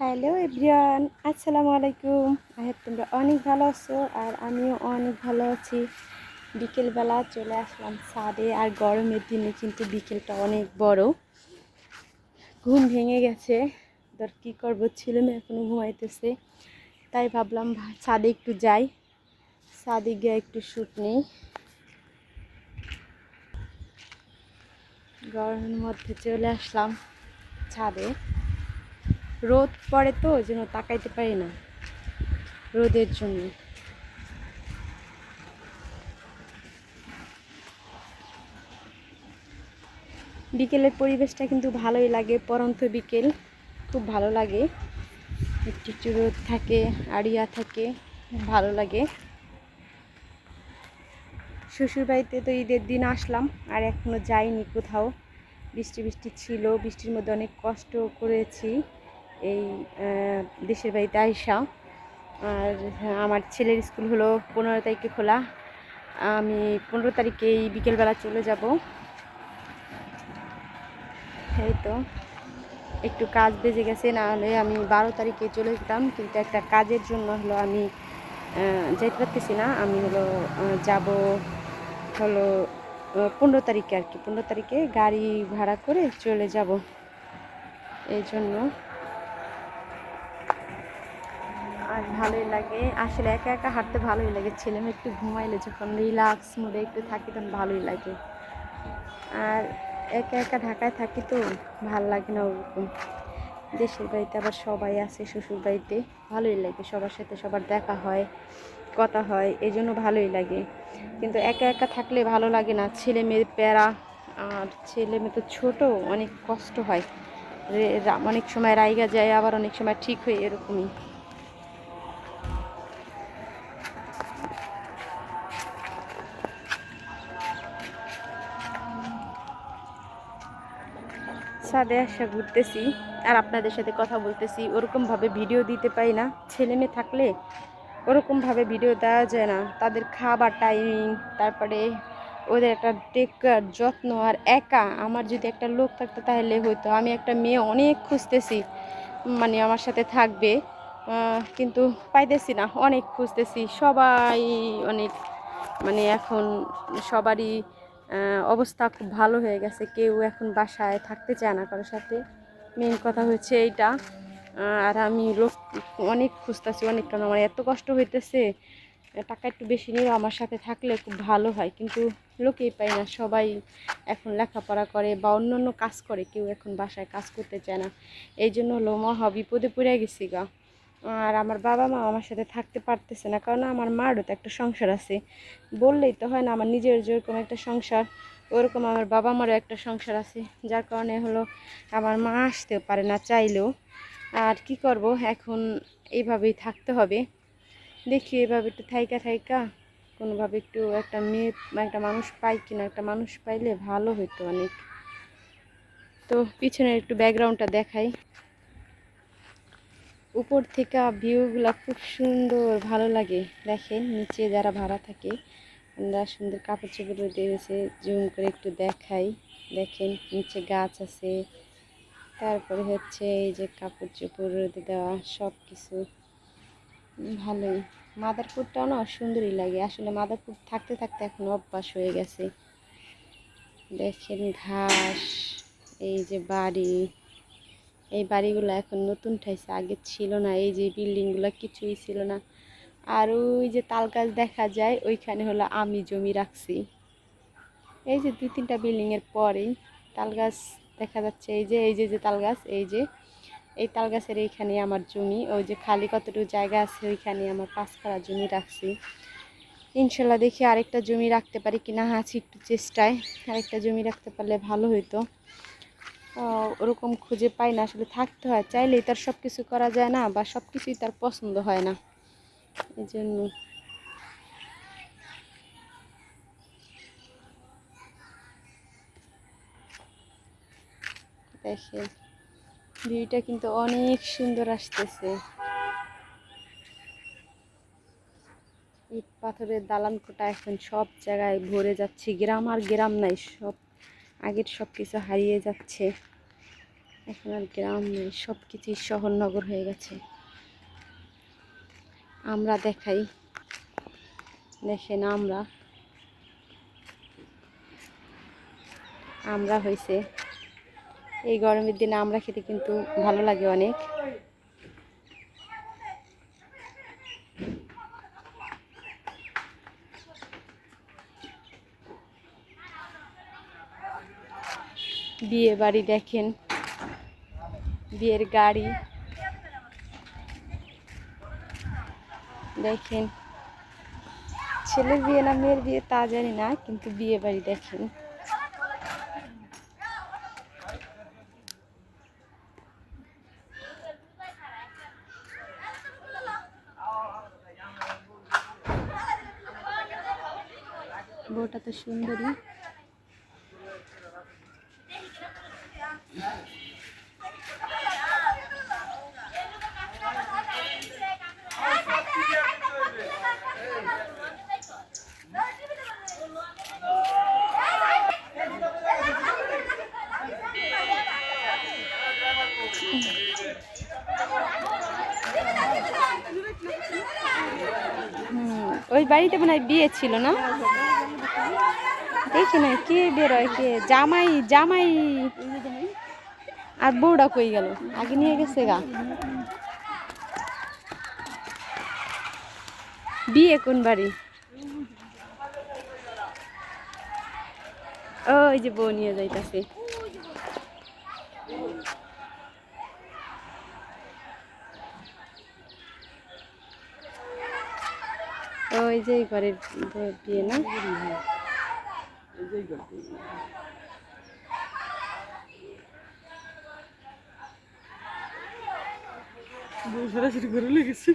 Hello everyone, আসসালামু আলাইকুম। আহেব তোমরা অনেক ভালো আছো আর আমিও অনেক ভালো আছি। বিকেলবেলা চলে আসলাম ছাদে আর গরমের দিনে কিন্তু বিকেলটা অনেক বড়। ঘুম ভেঙে গেছে। ধর কী করব ছেলে মেয়ে এখনও ঘুমাইতেছে। তাই ভাবলাম ছাদে একটু যাই। ছাদে গিয়ে একটু শ্যুট নেই। গরমের মধ্যে চলে আসলাম ছাদে। রোদ পড়ে তো জন্য তাকাইতে পারি না রোদের জন্য। বিকেলের পরিবেশটা কিন্তু ভালোই লাগে, পরন্ত বিকেল, খুব ভালো লাগে। একটু একটু রোদ থাকে, আড়িয়া থাকে, ভালো লাগে। শ্বশুরবাড়িতে তো ঈদের দিন আসলাম, আর এখনও যাইনি কোথাও। বৃষ্টি বৃষ্টি ছিল, বৃষ্টির মধ্যে অনেক কষ্ট করেছি। এই দেশের বাড়িতে আইসা। আর আমার ছেলের স্কুল হলো পনেরো তারিখে খোলা। আমি পনেরো তারিখে এই বিকেলবেলা চলে যাব। এই তো। একটু কাজ বেজে গেছে, না হলে আমি বারো তারিখে চলে যেতাম। কিন্তু একটা কাজের জন্য হলো আমি যেতে পারতেছি না। আমি হলো যাব হলো পনেরো তারিখে আর কি। পনেরো তারিখে গাড়ি ভাড়া করে চলে যাব। এই জন্য। ভালোই লাগে। আসলে একা একা হাঁটতে ভালোই লাগে। ছেলে মেয়ে একটু ঘুমাইলে যখন রিল্যাক্স মুডে একটু থাকি তখন ভালোই লাগে। আর একা একা ঢাকায় থাকি তো ভালো লাগে না ওরকম। দেশের বাড়িতে আবার সবাই আছে শ্বশুর বাড়িতে। ভালোই লাগে সবার সাথে সবার দেখা হয়, কথা হয় এই জন্য ভালোই লাগে। কিন্তু একা একা থাকলে ভালো লাগে না। ছেলে মেয়ের প্যারা আর ছেলে মেয়ে তো ছোটো, অনেক কষ্ট হয়। অনেক সময় রাইগা যায়, আবার অনেক সময় ঠিক হয় এরকমই। ছাদে আসা ঘুরতেছি আর আপনাদের সাথে কথা বলতেছি। ওরকমভাবে ভিডিও দিতে পাই না। ছেলে মেয়ে থাকলে ওরকমভাবে ভিডিও দেওয়া যায় না। তাদের খাবার টাইমিং তারপরে ওদের একটা টেকার যত্ন আর একা। আমার যদি একটা লোক থাকতো তাহলে হয়তো আমি একটা মেয়ে অনেক খুঁজতেছি মানে আমার সাথে থাকবে। কিন্তু পাইতেছি না। অনেক খুঁজতেছি। সবাই অনেক মানে এখন সবারই অবস্থা খুব ভালো হয়ে গেছে। কেউ এখন বাসায় থাকতে চায় না কারোর সাথে। মেন কথা হচ্ছে এইটা। আর আমি লোক অনেক খুঁজতেছি, অনেক কারণ আমার এত কষ্ট হইতেছে। টাকা একটু বেশি নিয়েও আমার সাথে থাকলে খুব ভালো হয়। কিন্তু লোকেই পাই না। সবাই এখন লেখাপড়া করে বা অন্য অন্য কাজ করে। কেউ এখন বাসায় কাজ করতে চায় না। এই জন্য হলো মহা বিপদে পড়ে গেছি গা। আর আমার বাবা মা আমার সাথে থাকতে পারতেছে না, কারণ আমার মারও তো একটা সংসার আছে। বললেই তো হয় না, আমার নিজের যেরকম একটা সংসার, ওরকম আমার বাবা মারও একটা সংসার আছে, যার কারণে হলো আমার মা আসতেও পারে না চাইলেও। আর কি করব, এখন এইভাবেই থাকতে হবে। দেখি এভাবে একটু থাইকা থাইকা, কোনোভাবে একটু একটা মেয়ে, একটা মানুষ পাই কিনা, একটা মানুষ পাইলে ভালো হতো অনেক। তো পিছনের একটু ব্যাকগ্রাউন্ডটা দেখাই। উপর থেকে ভিউগুলো খুব সুন্দর, ভালো লাগে। দেখেন, নিচে যারা ভাড়া থাকে, আমরা সুন্দর কাপড় চোপড় দিয়েছে জুম করে একটু দেখাই। দেখেন, নিচে গাছ আছে। তারপরে হচ্ছে এই যে কাপড় চোপড় রোদে দেওয়া সব কিছু ভালোই। মাদারপুরটাও না সুন্দরই লাগে। আসলে মাদারপুর থাকতে থাকতে এখন অভ্যাস হয়ে গেছে। দেখেন ঘাস, এই যে বাড়ি। এই বাড়িগুলো এখন নতুন ঠাইছে, আগে ছিল না, এই যে বিল্ডিংগুলো কিছুই ছিল না। আর ওই যে তাল গাছ দেখা যায়, ওইখানে হলো আমি জমি রাখছি। এই যে দুই তিনটা বিল্ডিংয়ের পরেই তাল গাছ দেখা যাচ্ছে, এই যে এই যে যে তাল গাছ, এই যে, এই তাল গাছের এইখানে আমার জমি, ওই যে খালি কতটুকু জায়গা আছে, ওইখানে আমার পাঁচ কাড়া জমি রাখছি। ইনশাল্লাহ দেখি আরেকটা জমি রাখতে পারি কিনা, আছি একটু চেষ্টায়, আরেকটা জমি রাখতে পারলে ভালো হইতো। ওরকম খুঁজে পাই না, আসলে থাকতে হয়। চাইলেই তার সব কিছু করা যায় না বা সব কিছুই তার পছন্দ হয় না। এই জন্য দেখেন, ভিউটা কিন্তু অনেক সুন্দর আসতেছে। ইট পাথরের দালান কোটা এখন সব জায়গায় ভরে যাচ্ছে। গ্রাম আর গ্রাম নাই, সব আগের সব কিছু হারিয়ে যাচ্ছে। এখন আর গ্রাম নেই সব কিছুই শহর নগর হয়ে গেছে। আমরা দেখাই, দেখেন আমরা। আমরা হয়েছে এই গরমের দিনে আমরা খেতে কিন্তু ভালো লাগে অনেক। বিয়ে বাড়ি দেখেন। বিয়ের গাড়ি। দেখেন। ছেলের বিয়ে না মেয়ের বিয়ে তা জানি না, কিন্তু বিয়ে বাড়ি দেখেন। বউটা তো সুন্দরী। ওই বাড়িতে মনে হয় বিয়ে ছিল, না? দেখি না কে বেরোয় কে? জামাই জামাই। আর বউটা কই গেল? আগে নিয়ে গেছে গা। বিয়ে কোন বাড়ি? ওই যে বউ নিয়ে যাইতাছে। ওই যে এই ঘরের বিয়ে না? সরাসরি করে লেগেছে